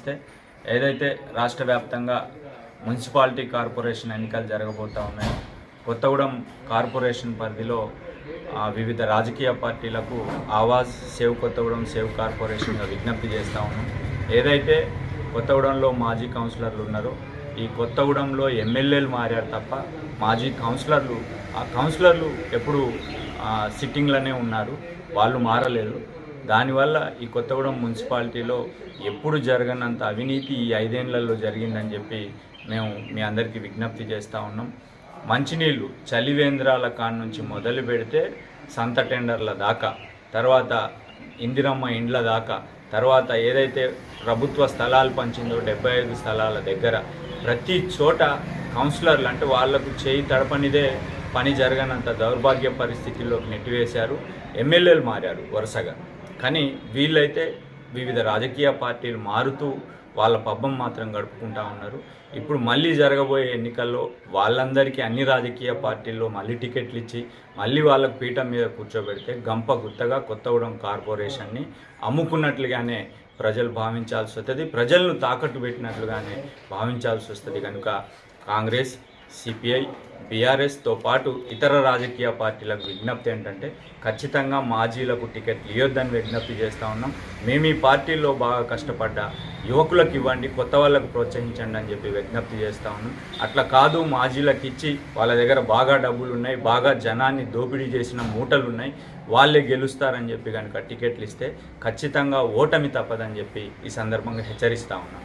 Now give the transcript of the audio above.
నమస్తే ఏదైతే రాష్ట్ర వ్యాప్తంగా మున్సిపాలిటీ కార్పొరేషన్ ఎన్నికలు జరగబోతా ఉన్నాయో కొత్తగూడెం కార్పొరేషన్ పరిధిలో వివిధ రాజకీయ పార్టీలకు ఆవాజ్ సేవ్ కొత్తగూడెం సేవ్ కార్పొరేషన్గా విజ్ఞప్తి చేస్తూ ఉన్నాం. ఏదైతే కొత్తగూడెంలో మాజీ కౌన్సిలర్లు ఉన్నారో ఈ కొత్తగూడెంలో ఎమ్మెల్యేలు మారారు తప్ప మాజీ కౌన్సిలర్లు ఆ కౌన్సిలర్లు ఎప్పుడు సిట్టింగ్లోనే ఉన్నారు. వాళ్ళు మారలేదు. దానివల్ల ఈ కొత్తగూడెం మున్సిపాలిటీలో ఎప్పుడు జరగనంత అవినీతి ఈ ఐదేళ్ళలో జరిగిందని చెప్పి మేము మీ అందరికీ విజ్ఞప్తి చేస్తూ ఉన్నాం. మంచినీళ్ళు చలివేంద్రాల కాడ నుంచి మొదలు పెడితే సంత టెండర్ల దాకా తర్వాత ఇందిరమ్మ ఇండ్ల దాకా తర్వాత ఏదైతే ప్రభుత్వ స్థలాలు పంచిందో డెబ్బై ఐదు స్థలాల దగ్గర ప్రతి చోట కౌన్సిలర్లు అంటే వాళ్ళకు చేయి తడపనిదే పని జరగనంత దౌర్భాగ్య పరిస్థితుల్లోకి నెట్టివేశారు. ఎమ్మెల్యేలు మారారు వరుసగా. కానీ వీళ్ళైతే వివిధ రాజకీయ పార్టీలు మారుతూ వాళ్ళ పబ్బం మాత్రం గడుపుకుంటా ఉన్నారు. ఇప్పుడు మళ్ళీ జరగబోయే ఎన్నికల్లో వాళ్ళందరికీ అన్ని రాజకీయ పార్టీల్లో మళ్ళీ టికెట్లు ఇచ్చి మళ్ళీ వాళ్ళకు పీఠం మీద కూర్చోబెడితే గంప గుత్తగా కొత్తగూడెం కార్పొరేషన్ని అమ్ముకున్నట్లుగానే ప్రజలు భావించాల్సి వస్తుంది. ప్రజలను తాకట్టు పెట్టినట్లుగానే భావించాల్సి వస్తుంది. కనుక కాంగ్రెస్ సిపిఐ బీఆర్ఎస్తో పాటు ఇతర రాజకీయ పార్టీలకు విజ్ఞప్తి ఏంటంటే ఖచ్చితంగా మాజీలకు టికెట్లు ఇవ్వద్దని విజ్ఞప్తి చేస్తూ ఉన్నాం. మేము ఈ పార్టీల్లో బాగా కష్టపడ్డ యువకులకు ఇవ్వండి కొత్త వాళ్ళకు ప్రోత్సహించండి అని చెప్పి విజ్ఞప్తి చేస్తూ ఉన్నాం. అట్లా కాదు మాజీలకు ఇచ్చి వాళ్ళ దగ్గర బాగా డబ్బులు ఉన్నాయి బాగా జనాన్ని దోపిడీ చేసిన మూటలు ఉన్నాయి వాళ్ళే గెలుస్తారని చెప్పి కనుక టికెట్లు ఇస్తే ఖచ్చితంగా ఓటమి తప్పదని చెప్పి ఈ సందర్భంగా హెచ్చరిస్తూ ఉన్నాం.